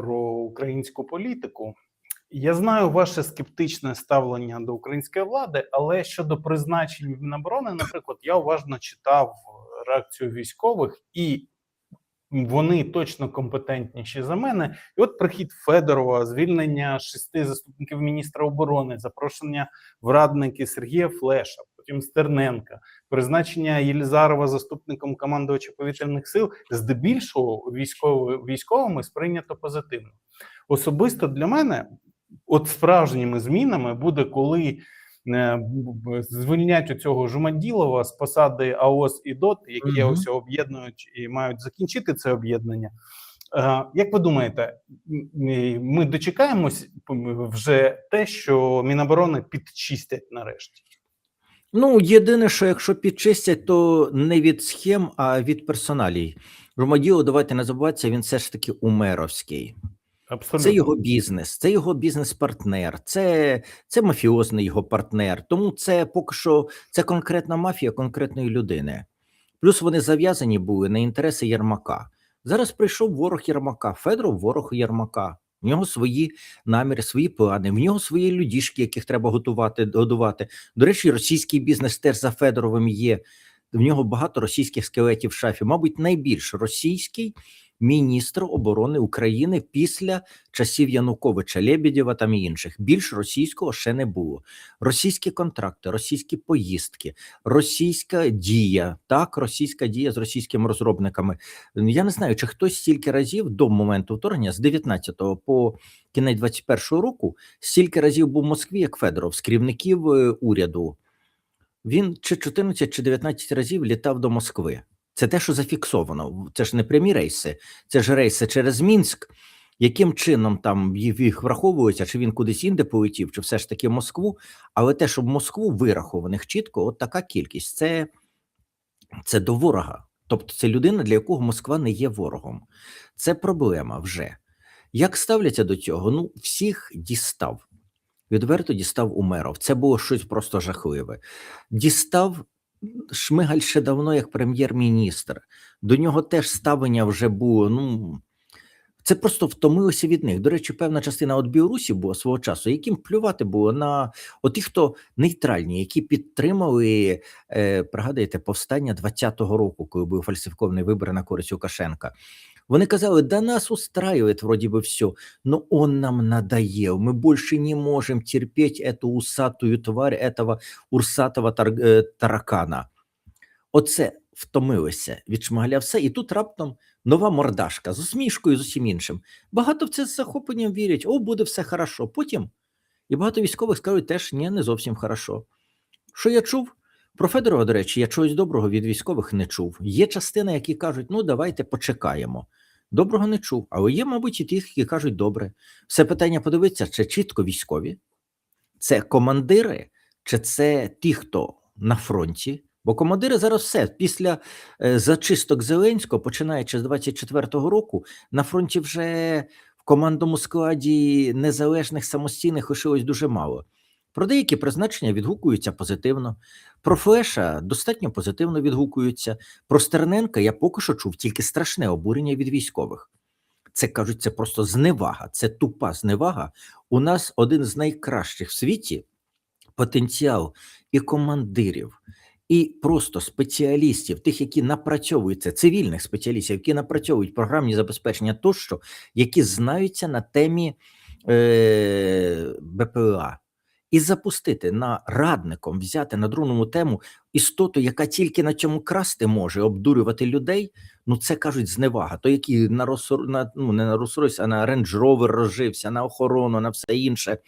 про українську політику. Я знаю ваше скептичне ставлення до української влади, але щодо призначень Міноборони, наприклад, я уважно читав реакцію військових, і вони точно компетентніші за мене. І от прихід Федорова, звільнення шести заступників міністра оборони, запрошення в радники Сергія Флеша, потім Стерненка, призначення Єлізарова заступником командувача повітряних сил, здебільшого військово, військовими сприйнято позитивно. Особисто для мене, от справжніми змінами буде, коли е, звільнять у цього Жуманділова з посади АОС і ДОТ, які Мгм. ось об'єднують і мають закінчити це об'єднання. Е, Як ви думаєте, ми дочекаємось вже те, що Міноборони підчистять нарешті? Ну, єдине, що якщо підчистять, то не від схем, а від персоналій. Ромаділо, давайте не забуватися, він все ж таки умеровський. Абсолютно Це його бізнес, це його бізнес-партнер, це, це мафіозний його партнер. Тому це поки що це конкретна мафія конкретної людини. Плюс вони зав'язані були на інтереси Єрмака. Зараз прийшов ворог Єрмака, Федоров ворог Єрмака. В нього свої наміри, свої плани, в нього свої людішки, яких треба готувати, годувати. До речі, російський бізнес теж за Федоровим є. В нього багато російських скелетів в шафі. Мабуть, найбільш російський міністр оборони України після часів Януковича, Лебедєва там і інших. Більш російського ще не було. Російські контракти, російські поїздки, російська дія, так, російська дія з російськими розробниками. Я не знаю, чи хтось стільки разів до моменту вторгнення, з 19-го по кінець 21-го року, стільки разів був в Москві, як Федоров, з керівників е, уряду. Він чи 14, чи 19 разів літав до Москви. Це те, що зафіксовано. Це ж не прямі рейси, це ж рейси через Мінськ. Яким чином там їх враховується, чи він кудись інде полетів, чи все ж таки Москву. Але те, що в Москву вирахованих чітко, от така кількість, це, це до ворога. Тобто це людина, для якого Москва не є ворогом. Це проблема вже. Як ставляться до цього? Ну, всіх дістав. Відверто дістав Умеров. Це було щось просто жахливе. Дістав Шмигаль ще давно як прем'єр-міністр. До нього теж ставлення вже було. Ну це просто втомилося від них. До речі, певна частина от білорусів була свого часу, яким плювати було на ті, хто нейтральні, які підтримали, е, пригадуєте, повстання 20-го року, коли був фальсифікований вибори на користь Лукашенка. Вони казали, да нас устраивает вроде бы все, но он нам надоел, мы больше не можем терпеть эту усатую тварь, этого урсатого тар, е, таракана. Оце втомилися від шмагаля все, і тут раптом нова мордашка з усмішкою, з усім іншим. Багато в це з захопленням вірять, о, буде все хорошо. Потім і багато військових скажуть теж, ні, не зовсім хорошо. Що я чув? Про Федорова, до речі, я чогось доброго від військових не чув. Є частина, які кажуть, ну давайте почекаємо. Доброго не чув, але є, мабуть, і ті, які кажуть добре. Все питання подивитися, чи чітко військові, це командири, чи це ті, хто на фронті. Бо командири зараз все після е, зачисток Зеленського, починаючи з 24-го року, на фронті вже в командному складі незалежних самостійних лишилось дуже мало. Про деякі призначення відгукуються позитивно. Про Флеша достатньо позитивно відгукуються. Про Стерненка я поки що чув тільки страшне обурення від військових. Це кажуть, це просто зневага, це тупа зневага. У нас один з найкращих в світі потенціал і командирів, і просто спеціалістів, тих, які напрацьовуються, цивільних спеціалістів, які напрацьовують програмні забезпечення тощо, які знаються на темі е, БПЛА. І запустити на радником, взяти на другому тему істоту, яка тільки на цьому красти може, обдурювати людей. Ну це кажуть зневага. То який на Росор... на ну не на Росройс, а на Range Rover розжився, на охорону, на все інше.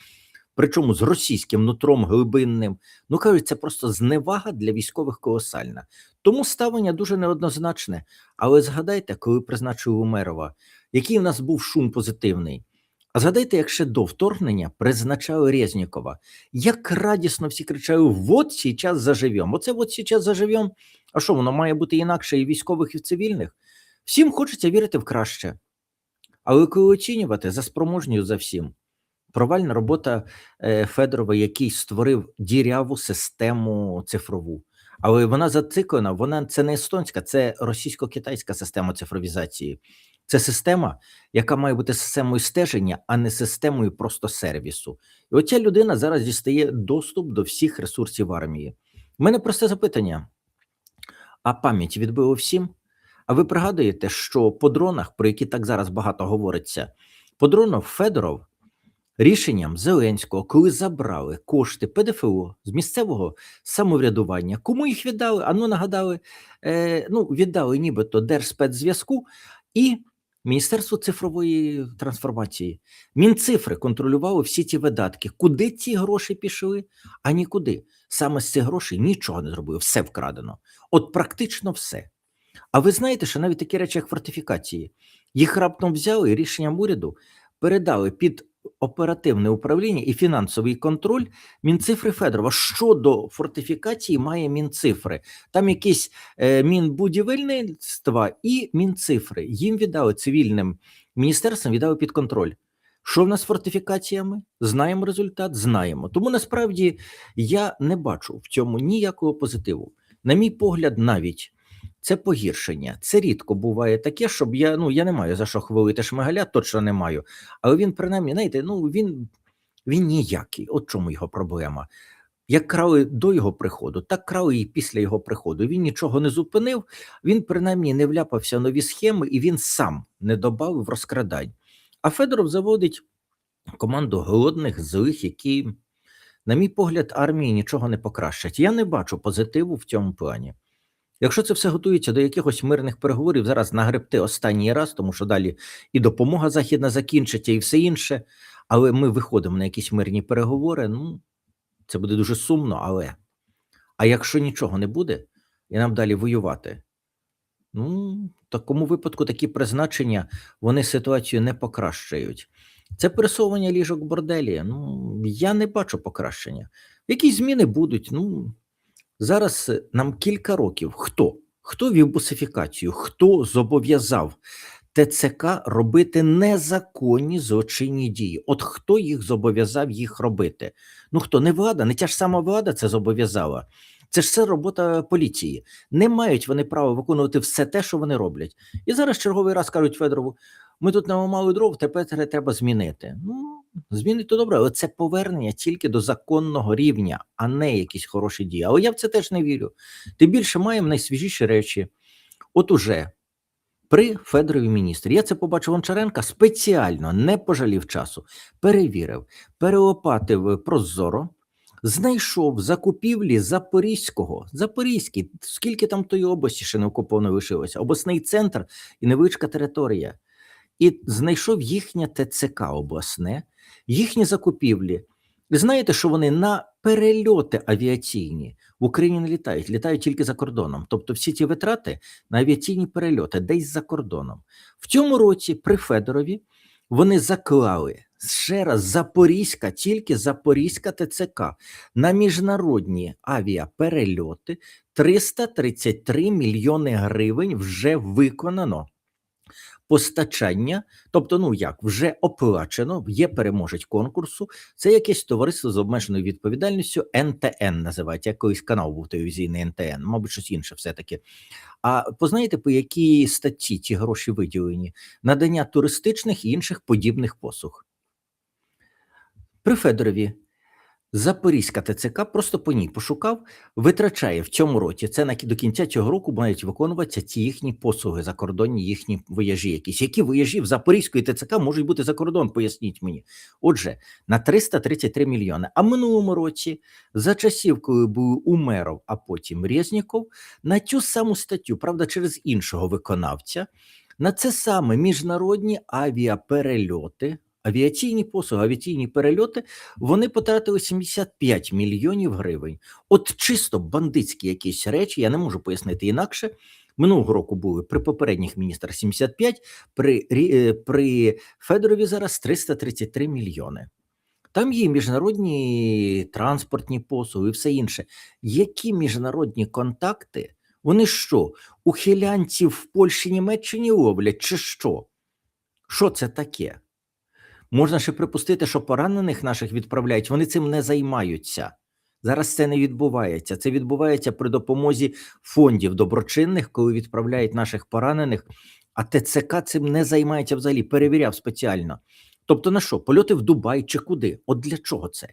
Причому з російським нутром глибинним. Ну кажуть, це просто зневага для військових колосальна. Тому ставлення дуже неоднозначне. Але згадайте, коли призначили Умерова, який у нас був шум позитивний. А згадайте, як ще до вторгнення призначали Резнікова. Як радісно всі кричали: вот сейчас заживем. Оце от сейчас заживем. А що воно має бути інакше і військових, і цивільних? Всім хочеться вірити в краще. Але коли оцінювати за спроможністю за всім, провальна робота е, Федорова, який створив діряву систему цифрову. Але вона зациклена, вона це не естонська, це російсько-китайська система цифровізації. Це система, яка має бути системою стеження, а не системою просто сервісу. І оця людина зараз дістає доступ до всіх ресурсів армії. У мене просте запитання: а пам'ять відбило всім? А ви пригадуєте, що по дронах, про які так зараз багато говориться, по дронах Федоров рішенням Зеленського, коли забрали кошти ПДФО з місцевого самоврядування, кому їх віддали? Ану нагадали, е, ну віддали нібито Держспецзв'язку і Міністерство цифрової трансформації. Мінцифри контролювали всі ті видатки. Куди ці гроші пішли? А нікуди. Саме з цих грошей нічого не зробили, все вкрадено. От практично все. А ви знаєте, що навіть такі речі, як фортифікації, їх раптом взяли рішенням уряду передали під оперативне управління і фінансовий контроль Мінцифри Федорова. Щодо фортифікації має Мінцифри. Там якісь е, Мінбудівельництва і Мінцифри. Їм віддали цивільним міністерствам, віддали під контроль. Що в нас з фортифікаціями? Знаємо результат, знаємо. Тому насправді я не бачу в цьому ніякого позитиву. На мій погляд, навіть це погіршення. Це рідко буває таке, щоб я ну я не маю за що хвалити Шмигаля, точно не маю. Але він принаймні, знаєте, ну він, він ніякий. От чому його проблема. Як крали до його приходу, так крали і після його приходу. Він нічого не зупинив, він принаймні не вляпався в нові схеми, і він сам не додав розкрадань. А Федоров заводить команду голодних, злих, які, на мій погляд, армії нічого не покращать. Я не бачу позитиву в цьому плані. Якщо це все готується до якихось мирних переговорів, зараз нагребти останній раз, тому що далі і допомога західна закінчиться, і все інше. Але ми виходимо на якісь мирні переговори. Ну це буде дуже сумно, але а якщо нічого не буде, і нам далі воювати, ну в такому випадку такі призначення вони ситуацію не покращують. Це пересовування ліжок борделі. Ну я не бачу покращення. Якісь зміни будуть. Ну зараз е, нам кілька років. Хто? Хто вів бусифікацію? Хто зобов'язав ТЦК робити незаконні злочинні дії? От хто їх зобов'язав їх робити? Ну хто не влада, не тя ж сама влада це зобов'язала. Це ж все робота поліції. Не мають вони права виконувати все те, що вони роблять. І зараз черговий раз кажуть Федорову: ми тут наламали дров, тепер треба змінити. Ну змінити то добре, але це повернення тільки до законного рівня, а не якісь хороші дії. Але я в це теж не вірю. Тим більше маємо найсвіжіші речі. От уже при Федорові міністрі. Я це побачив Гончаренка спеціально не пожалів часу, перевірив, переопатив прозоро. Знайшов закупівлі Запорізького, Запорізький, скільки там тої області ще не окуповано лишилося, обласний центр і невеличка територія. І знайшов їхнє ТЦК обласне, їхні закупівлі. Ви знаєте, що вони на перельоти авіаційні в Україні не літають, літають тільки за кордоном. Тобто всі ці витрати на авіаційні перельоти десь за кордоном. В цьому році при Федорові вони заклали ще раз Запорізька, тільки Запорізька ТЦК на міжнародні авіаперельоти 333 мільйони гривень вже виконано. Постачання, тобто, ну як вже оплачено, є переможець конкурсу. Це якесь товариство з обмеженою відповідальністю НТН називається. Я колись канал був телевізійний НТН, мабуть, щось інше все-таки. А познаєте, по якій статті ці гроші виділені? Надання туристичних і інших подібних послуг. При Федорові Запорізька ТЦК просто по ній пошукав, витрачає в цьому році. Це на до кінця цього року мають виконуватися ці їхні послуги закордонні, їхні виїжджі якісь. Які виїжджі в Запорізької ТЦК можуть бути за кордон? Поясніть мені. Отже, на 333 мільйони. А минулому році, за часів, коли був Умеров, а потім Резніков, на цю саму статтю, правда, через іншого виконавця, на це саме міжнародні авіаперельоти. Авіаційні послуги, авіаційні перельоти, вони потратили 75 мільйонів гривень. От чисто бандитські якісь речі, я не можу пояснити інакше. Минулого року були при попередніх міністрах 75, при, е, при Федорові зараз 333 мільйони. Там є міжнародні транспортні послуги і все інше. Які міжнародні контакти? Вони що, ухилянців в Польщі, Німеччині ловлять, чи що? Що це таке? Можна ще припустити, що поранених наших відправляють, вони цим не займаються. Зараз це не відбувається. Це відбувається при допомозі фондів доброчинних, коли відправляють наших поранених А ТЦК цим не займається взагалі, перевіряв спеціально. Тобто на що? Польоти в Дубай чи куди? От для чого це?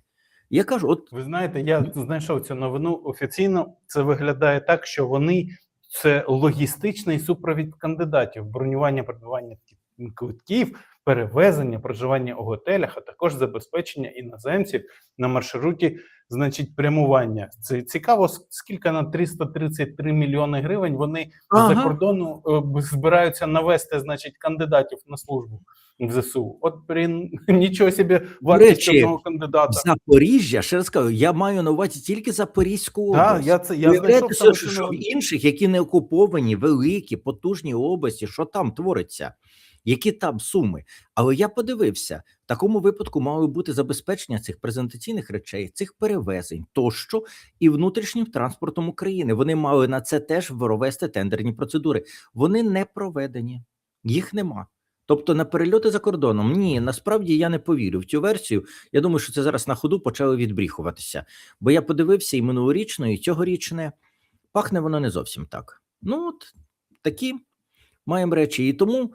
Я кажу, от Ви знаєте, я знайшов цю новину офіційно. Це виглядає так, що вони це логістичний супровід кандидатів, бронювання придбання квитків, перевезення, проживання у готелях, а також забезпечення іноземців на маршруті, значить, прямування. Це цікаво, скільки на 333 мільйони гривень вони Ага. за кордону е, збираються навести, значить, кандидатів на службу в ЗСУ. От при нічого собі вартість одного кандидата. Запоріжжя, ще раз кажу, я маю на увазі тільки Запорізьку Так, область. я це я знайшов собі, що, що в інших, які не окуповані, великі, потужні області, що там твориться, які там суми. Але я подивився, в такому випадку мало бути забезпечення цих презентаційних речей, цих перевезень тощо і внутрішнім транспортом України. Вони мали на це теж провести тендерні процедури. Вони не проведені, їх нема. Тобто на перельоти за кордоном ні, насправді я не повірю в цю версію. Я думаю, що це зараз на ходу почали відбріхуватися. Бо я подивився і минулорічне, і цьогорічне. Пахне воно не зовсім так. Ну, от такі маємо речі. І тому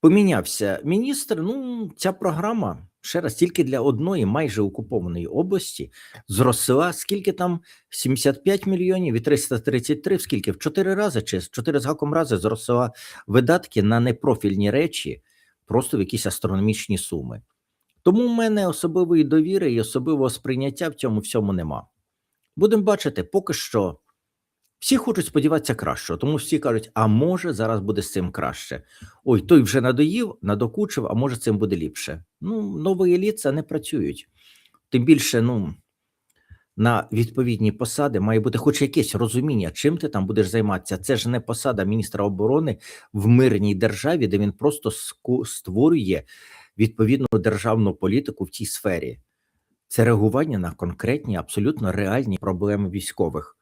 помінявся міністр. Ну, ця програма ще раз тільки для одної майже окупованої області зросла скільки там 75 мільйонів і 333, в скільки в чотири рази чи з чотири з гаком рази зросла видатки на непрофільні речі, просто в якісь астрономічні суми. Тому в мене особливої довіри і особливого сприйняття в цьому всьому нема. Будемо бачити, поки що всі хочуть сподіватися кращого, тому всі кажуть, а може зараз буде з цим краще. Ой, той вже надоїв, надокучив, а може цим буде ліпше. Ну, нові еліта не працюють. Тим більше, ну, на відповідні посади має бути хоч якесь розуміння, чим ти там будеш займатися. Це ж не посада міністра оборони в мирній державі, де він просто створює відповідну державну політику в цій сфері. Це реагування на конкретні, абсолютно реальні проблеми військових.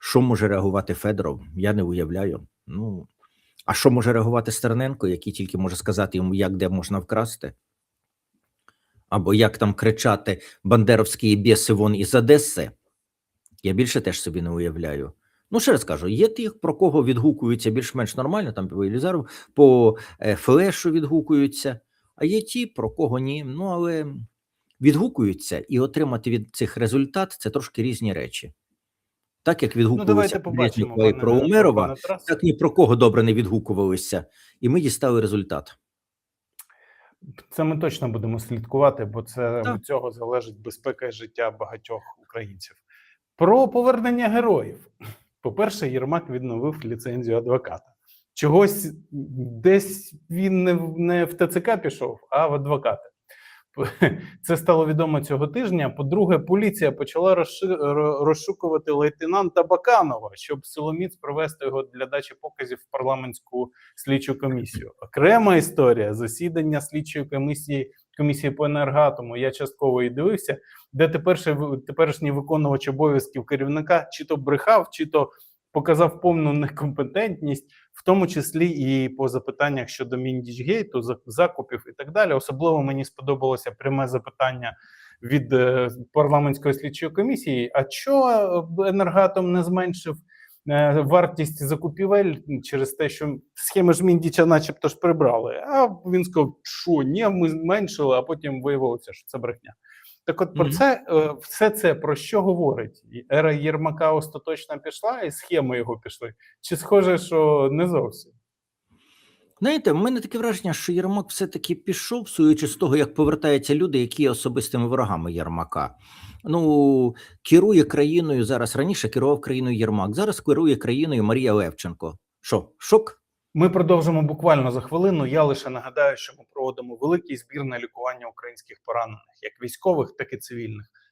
Що може реагувати Федоров? Я не уявляю. Ну а що може реагувати Стерненко, який тільки може сказати йому, як де можна вкрасти? Або як там кричати бандеровські біси вон із Одеси? Я більше теж собі не уявляю. Ну, ще раз кажу, є тих, про кого відгукуються більш-менш нормально, там по Елізару, по е, флешу відгукуються, а є ті, про кого ні. Ну, але відгукуються і отримати від цих результат це трошки різні речі. Так як Ну, відгукувалися побачимо. Брежнєва і про Умерова, так ні про кого добре не відгукувалися, і ми дістали результат. Це ми точно будемо слідкувати, бо це Так. від цього залежить безпека і життя багатьох українців. Про повернення героїв. По-перше, Єрмак відновив ліцензію адвоката. Чогось десь він не в, не в ТЦК пішов, а в адвокати. Це стало відомо цього тижня. По-друге, поліція почала розшукувати лейтенанта Баканова, щоб силоміць провести його для дачі показів в парламентську слідчу комісію. Окрема історія засідання слідчої комісії комісії по енергатому. Я частково і дивився, де теперішній виконувач обов'язків керівника чи то брехав, чи то показав повну некомпетентність, в тому числі і по запитаннях щодо Міндічгейту, закупів і так далі. Особливо мені сподобалося пряме запитання від е, парламентської слідчої комісії: а що енергатом не зменшив е, вартість закупівель через те, що схеми ж Міндіча, начебто ж прибрали. А він сказав, що ні, ми зменшили, а потім виявилося, що це брехня. Так, от про Мгм. це е, все це про що говорить? Ера Єрмака остаточно пішла, і схеми його пішли. Чи схоже, що не зовсім? Знаєте, в мене таке враження, що Єрмак все-таки пішов, суючи з того, як повертаються люди, які є особистими ворогами Єрмака. Ну, керує країною зараз. Раніше керував країною Єрмак, зараз керує країною Марія Левченко. Що, шок? Ми продовжимо буквально за хвилину. Я лише нагадаю, що ми проводимо великий збір на лікування українських поранених, як військових, так і цивільних.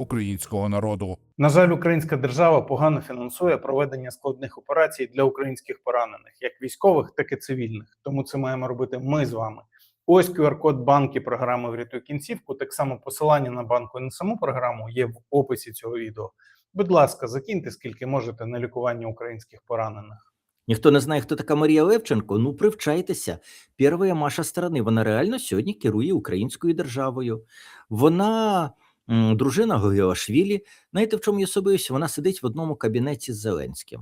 українського народу. На жаль, українська держава погано фінансує проведення складних операцій для українських поранених, як військових, так і цивільних. Тому це маємо робити ми з вами. Ось QR-код банки програми Врятуй кінцівку. Так само посилання на банку і на саму програму є в описі цього відео. Будь ласка, закиньте скільки можете на лікування українських поранених. Ніхто не знає, хто така Марія Левченко. Ну, привчайтеся. Перша Маша страни. Вона реально сьогодні керує українською державою. Вона дружина Гогіашвілі. Знаєте, в чому її особливість? Вона сидить в одному кабінеті з Зеленським.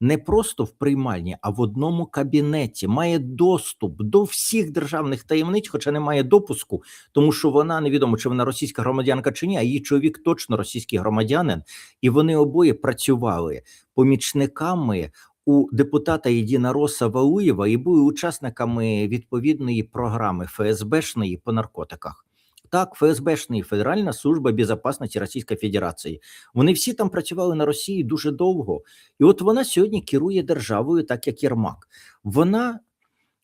Не просто в приймальні, а в одному кабінеті має доступ до всіх державних таємниць, хоча не має допуску, тому що вона невідомо, чи вона російська громадянка чи ні, а її чоловік точно російський громадянин, і вони обоє працювали помічниками у депутата Єдіна Роса Валуєва і були учасниками відповідної програми ФСБшної по наркотиках. Так, ФСБшної Федеральна служба безпечності Російської Федерації. Вони всі там працювали на Росії дуже довго. І от вона сьогодні керує державою, так як Єрмак. Вона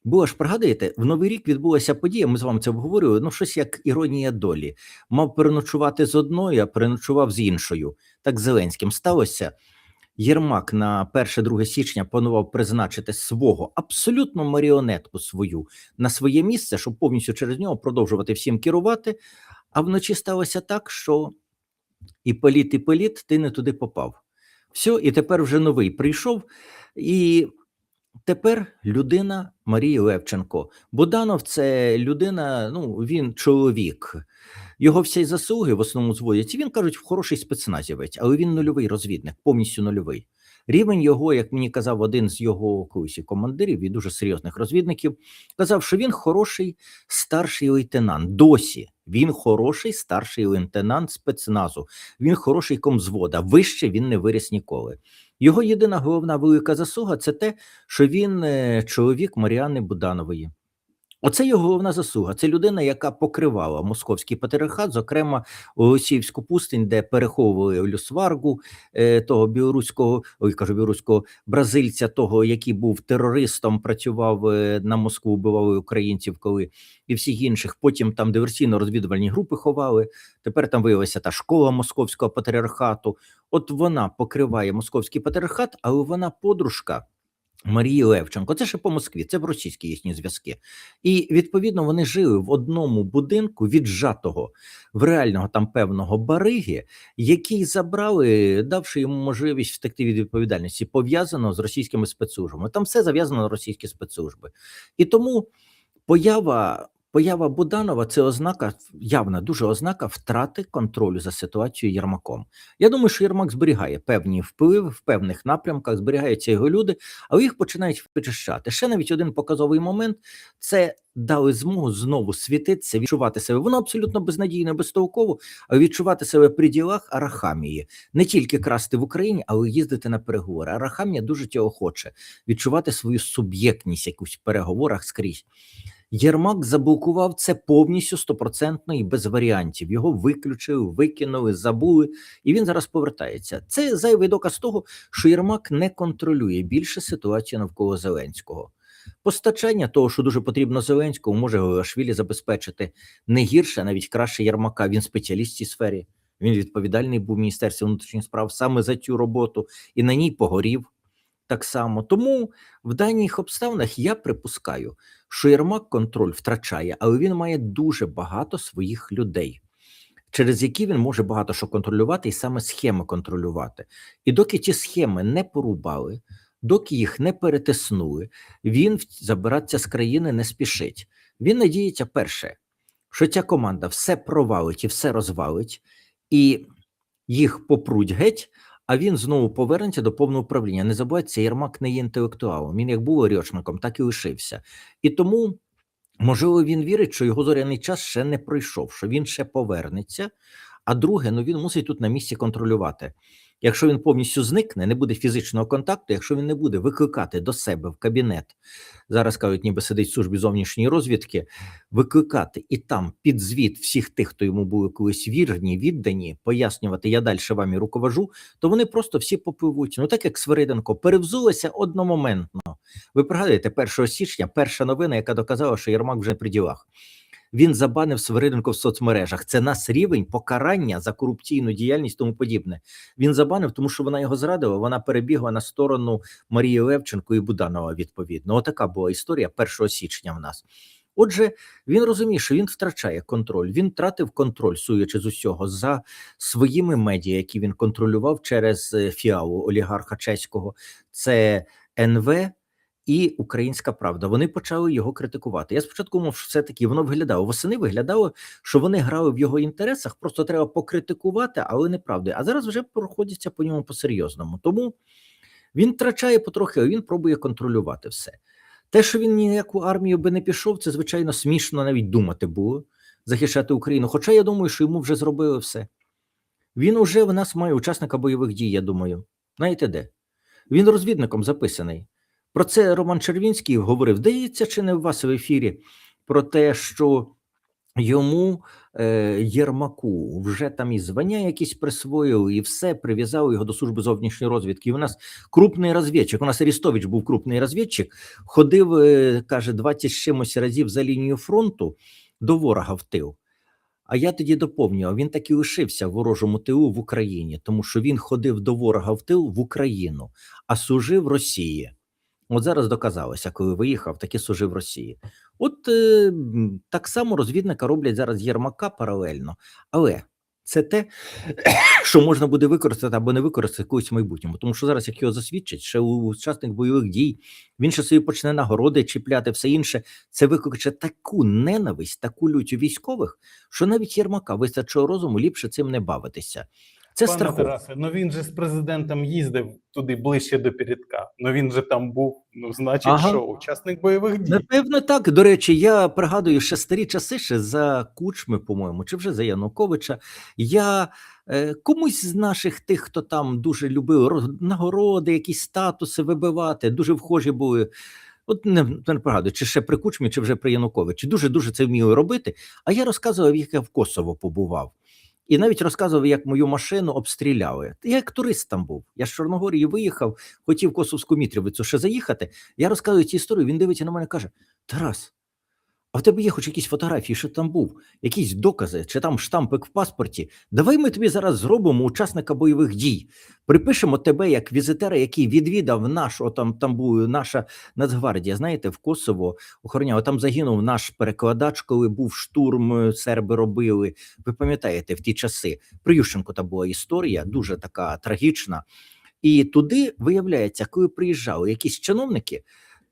була ж пригадуєте, в новий рік відбулася подія. Ми з вами це обговорювали. Ну, щось як іронія долі. Мав переночувати з одною, а переночував з іншою. Так Зеленським сталося. Єрмак на 1-2 січня планував призначити свого абсолютно маріонетку свою на своє місце, щоб повністю через нього продовжувати всім керувати. А вночі сталося так, що і політ, і політ, ти не туди попав. Все, і тепер вже новий прийшов. І тепер людина Марії Левченко. Буданов це людина, ну він чоловік. Його всі заслуги в основному зводяться. Він кажуть, хороший спецназівець, але він нульовий розвідник, повністю нульовий. Рівень його, як мені казав один з його колись командирів і дуже серйозних розвідників, казав, що він хороший старший лейтенант. Досі він хороший старший лейтенант спецназу. Він хороший комзвода. Вище він не виріс ніколи. Його єдина головна велика заслуга це те, що він е, чоловік Маріани Буданової. Оце його головна заслуга. Це людина, яка покривала московський патріархат, зокрема Олексіївську пустинь, де переховували Люсваргу, е, того білоруського, ой, кажу, білоруського бразильця, того, який був терористом, працював е, на Москву, вбивали українців, коли і всіх інших. Потім там диверсійно-розвідувальні групи ховали. Тепер там виявилася та школа московського патріархату. От вона покриває московський патріархат, але вона подружка. Марії Левченко, це ще по Москві, це в російські їхні зв'язки. І відповідно вони жили в одному будинку віджатого в реального там певного бариги, який забрали, давши йому можливість втекти від відповідальності, пов'язано з російськими спецслужбами. Там все зав'язано на російські спецслужби. І тому поява. Поява Буданова це ознака, явна дуже ознака втрати контролю за ситуацією Єрмаком. Я думаю, що Єрмак зберігає певні впливи в певних напрямках, зберігаються його люди, але їх починають вичищати. Ще навіть один показовий момент це дали змогу знову світитися, відчувати себе. Воно абсолютно безнадійно, безтолково, а відчувати себе при ділах Арахамії. Не тільки красти в Україні, але їздити на переговори. Арахамія дуже цього хоче відчувати свою суб'єктність якусь в переговорах скрізь. Єрмак заблокував це повністю стопроцентно і без варіантів. Його виключили, викинули, забули, і він зараз повертається. Це зайвий доказ того, що Єрмак не контролює більше ситуацію навколо Зеленського. Постачання того, що дуже потрібно Зеленському, може Гошвілі забезпечити не гірше, навіть краще Єрмака. Він спеціаліст в цій сфері. Він відповідальний був в Міністерстві внутрішніх справ саме за цю роботу, і на ній погорів так само. Тому в даних обставинах я припускаю, що Єрмак контроль втрачає, але він має дуже багато своїх людей, через які він може багато що контролювати, і саме схеми контролювати. І доки ті схеми не порубали, доки їх не перетиснули, він забиратися з країни не спішить. Він надіється, перше, що ця команда все провалить і все розвалить, і їх попруть геть. А він знову повернеться до повного управління. Не забувайте, Єрмак не є інтелектуалом. Він як був орьошником, так і лишився. І тому, можливо, він вірить, що його зоряний час ще не пройшов, що він ще повернеться. А друге, ну він мусить тут на місці контролювати. Якщо він повністю зникне, не буде фізичного контакту, якщо він не буде викликати до себе в кабінет, зараз кажуть, ніби сидить в службі зовнішньої розвідки, викликати і там під звіт всіх тих, хто йому були колись вірні, віддані, пояснювати, я далі вами руковожу, то вони просто всі попливуть. Ну так як Свириденко перевзулися одномоментно. Ви пригадуєте 1 січня, перша новина, яка доказала, що Єрмак вже при ділах. Він забанив Свириденко в соцмережах. Це нас рівень покарання за корупційну діяльність, тому подібне. Він забанив, тому що вона його зрадила. Вона перебігла на сторону Марії Левченко і Буданова. Відповідно, отака була історія 1 січня в нас. Отже, він розуміє, що він втрачає контроль. Він втратив контроль, суючи з усього, за своїми медіа, які він контролював через е, фіалу олігарха чеського. Це НВ і Українська Правда. Вони почали його критикувати. Я спочатку думав, що все таки воно виглядало. Восени виглядало, що вони грали в його інтересах. Просто треба покритикувати, але неправда. А зараз вже проходяться по ньому по-серйозному. Тому він втрачає потрохи, а він пробує контролювати все. Те, що він ніяку армію би не пішов, це звичайно смішно навіть думати було захищати Україну. Хоча я думаю, що йому вже зробили все. Він уже в нас має учасника бойових дій, я думаю. Знаєте де? Він розвідником записаний. Про це Роман Червінський говорив, здається, чи не в вас в ефірі, про те, що йому е, Єрмаку вже там і звання якісь присвоїли, і все прив'язали його до служби зовнішньої розвідки. І у нас крупний розвідчик. У нас Арістович був крупний розвідчик, ходив, е, каже, 20 з чимось разів за лінію фронту до ворога в тил. А я тоді доповнював, він так і лишився в ворожому тилу в Україні, тому що він ходив до ворога в тил в Україну, а служив Росії. От зараз доказалося, коли виїхав, так і служив Росії. От е, так само розвідника роблять зараз Єрмака паралельно, але це те, що можна буде використати або не використати колись в майбутньому. Тому що зараз, як його засвідчать, ще учасник бойових дій, він ще собі почне нагороди чіпляти, все інше. Це викличе таку ненависть, таку лють у військових, що навіть Єрмака вистачило розуму ліпше цим не бавитися. Це Пане страхово. Тарасе, ну він же з президентом їздив туди ближче до передка. Ну він же там був. Ну, значить, Ага. що учасник бойових дій. Напевно, так. До речі, я пригадую ще старі часи ще за Кучми, по-моєму, чи вже за Януковича. Я е, комусь з наших тих, хто там дуже любив нагороди, якісь статуси вибивати, дуже вхожі були. От не, не пригадую, чи ще при Кучмі, чи вже при Януковичі. Дуже дуже це вміли робити. А я розказував, як я в Косово побував. І навіть розказував, як мою машину обстріляли. Я як турист там був. Я з Чорногорії виїхав, хотів Косовську Мітрівицю ще заїхати. Я розказую цю історію. Він дивиться на мене каже: Тарас, а в тебе є хоч якісь фотографії, що там був, якісь докази, чи там штампик в паспорті. Давай ми тобі зараз зробимо учасника бойових дій. Припишемо тебе як візитера, який відвідав наш, о, там, була наша Нацгвардія. Знаєте, в Косово охороняв. Там загинув наш перекладач, коли був штурм, е, серби робили. Ви пам'ятаєте, в ті часи при Ющенку там була історія, дуже така трагічна. І туди, виявляється, коли приїжджали якісь чиновники,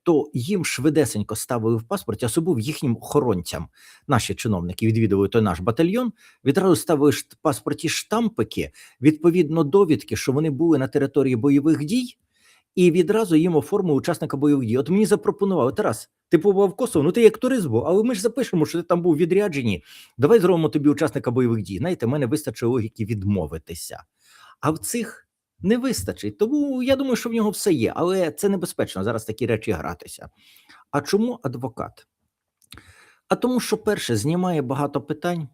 то їм швидесенько ставили в паспорті, особливо їхнім охоронцям. Наші чиновники відвідували той наш батальйон, відразу ставили в паспорті штампики, відповідно довідки, що вони були на території бойових дій, і відразу їм оформили учасника бойових дій. От мені запропонували Тарас. Ти побував в Косово, ну ти як турист був, але ми ж запишемо, що ти там був відрядженні. Давай зробимо тобі учасника бойових дій. Знаєте, в мене вистачило логіки відмовитися. А в цих не вистачить. Тому я думаю, що в нього все є, але це небезпечно зараз такі речі гратися. А чому адвокат? А тому, що перше знімає багато питань.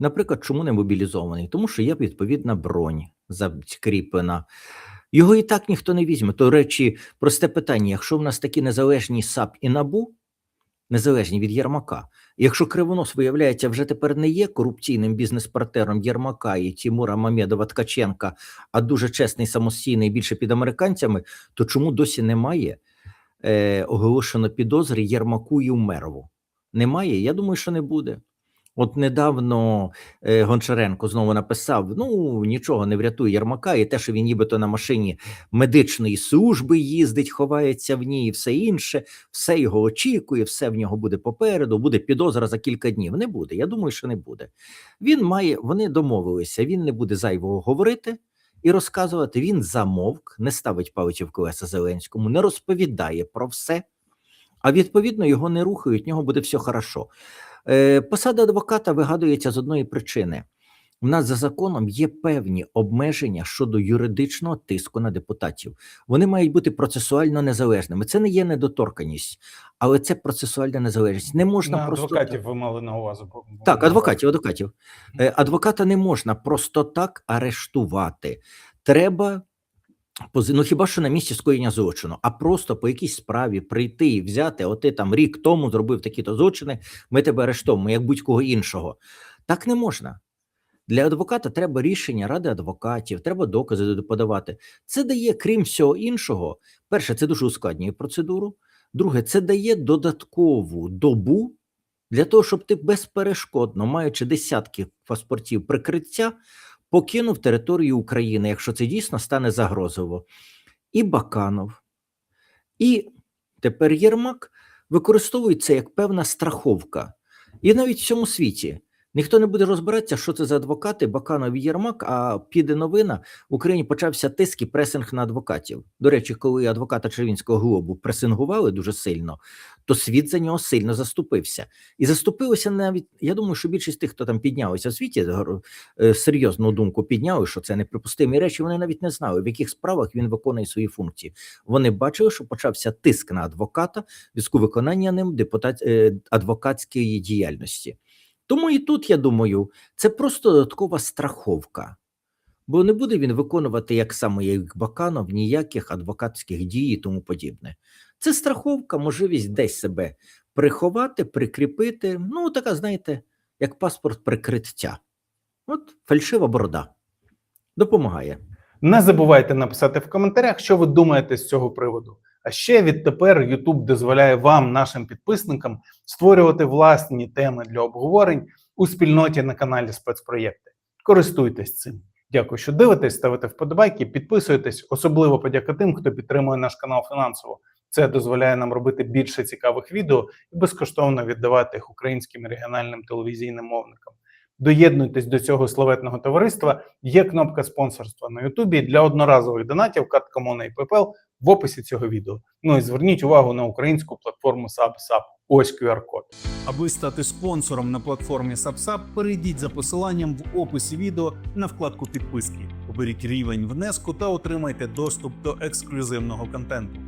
Наприклад, чому не мобілізований? Тому що є відповідна бронь закріплена. Його і так ніхто не візьме. До речі, просте питання: якщо в нас такі незалежні САП і НАБУ, незалежні від Єрмака, якщо Кривонос, виявляється, вже тепер не є корупційним бізнес-партнером Єрмака і Тімура Мамедова Ткаченка, а дуже чесний, самостійний, більше під американцями, то чому досі немає е, оголошено підозри Єрмаку і Умерову? Немає? Я думаю, що не буде. От недавно е, Гончаренко знову написав: ну нічого не врятує Єрмака, і те, що він нібито на машині медичної служби їздить, ховається в ній, і все інше, все його очікує, все в нього буде попереду, буде підозра за кілька днів. Не буде. Я думаю, що не буде. Він має, вони домовилися, він не буде зайвого говорити і розказувати. Він замовк, не ставить палиці в колеса Зеленському, не розповідає про все, а відповідно його не рухають, в нього буде все хорошо. Е, Посада адвоката вигадується з одної причини. У нас за законом є певні обмеження щодо юридичного тиску на депутатів. Вони мають бути процесуально незалежними. Це не є недоторканність, але це процесуальна незалежність. Не можна На просто адвокатів ви мали на увазі. так, адвокатів, адвокатів. Е, Адвоката не можна просто так арештувати. Треба ну хіба що на місці скоєння злочину, а просто по якійсь справі прийти і взяти, от ти там рік тому зробив такі-то злочини, ми тебе арештуємо, як будь-кого іншого. Так не можна. Для адвоката треба рішення ради адвокатів, треба докази подавати. Це дає, крім всього іншого, перше, це дуже ускладнює процедуру. Друге, це дає додаткову добу для того, щоб ти безперешкодно, маючи десятки паспортів прикриття, покинув територію України, якщо це дійсно стане загрозово. І Баканов, і тепер Єрмак використовують це як певна страховка. І навіть в цьому світі ніхто не буде розбиратися, що це за адвокати Баканов і Єрмак, а піде новина в Україні почався тиск і пресинг на адвокатів. До речі, коли адвоката Червінського глобу пресингували дуже сильно, то світ за нього сильно заступився. І заступилося навіть, я думаю, що більшість тих, хто там піднялися в світі, е, серйозну думку підняли, що це неприпустимі речі, вони навіть не знали, в яких справах він виконує свої функції. Вони бачили, що почався тиск на адвоката в зв'язку виконання ним депутат, е, адвокатської діяльності. Тому і тут, я думаю, це просто додаткова страховка. Бо не буде він виконувати, як саме як Баканов, ніяких адвокатських дій і тому подібне. Це страховка, можливість десь себе приховати, прикріпити. Ну, така, знаєте, як паспорт прикриття. От фальшива борода. Допомагає. Не забувайте написати в коментарях, що ви думаєте з цього приводу. А ще відтепер YouTube дозволяє вам, нашим підписникам, створювати власні теми для обговорень у спільноті на каналі спецпроєкти. Користуйтесь цим. Дякую, що дивитесь, ставите вподобайки, підписуєтесь. Особливо подяка тим, хто підтримує наш канал фінансово. Це дозволяє нам робити більше цікавих відео і безкоштовно віддавати їх українським регіональним телевізійним мовникам. Доєднуйтесь до цього славетного товариства. Є кнопка спонсорства на Ютубі для одноразових донатів, картка Мона і PayPal в описі цього відео. Ну і зверніть увагу на українську платформу SubSub. Ось QR-код. Аби стати спонсором на платформі SubSub, перейдіть за посиланням в описі відео на вкладку підписки. Оберіть рівень внеску та отримайте доступ до ексклюзивного контенту.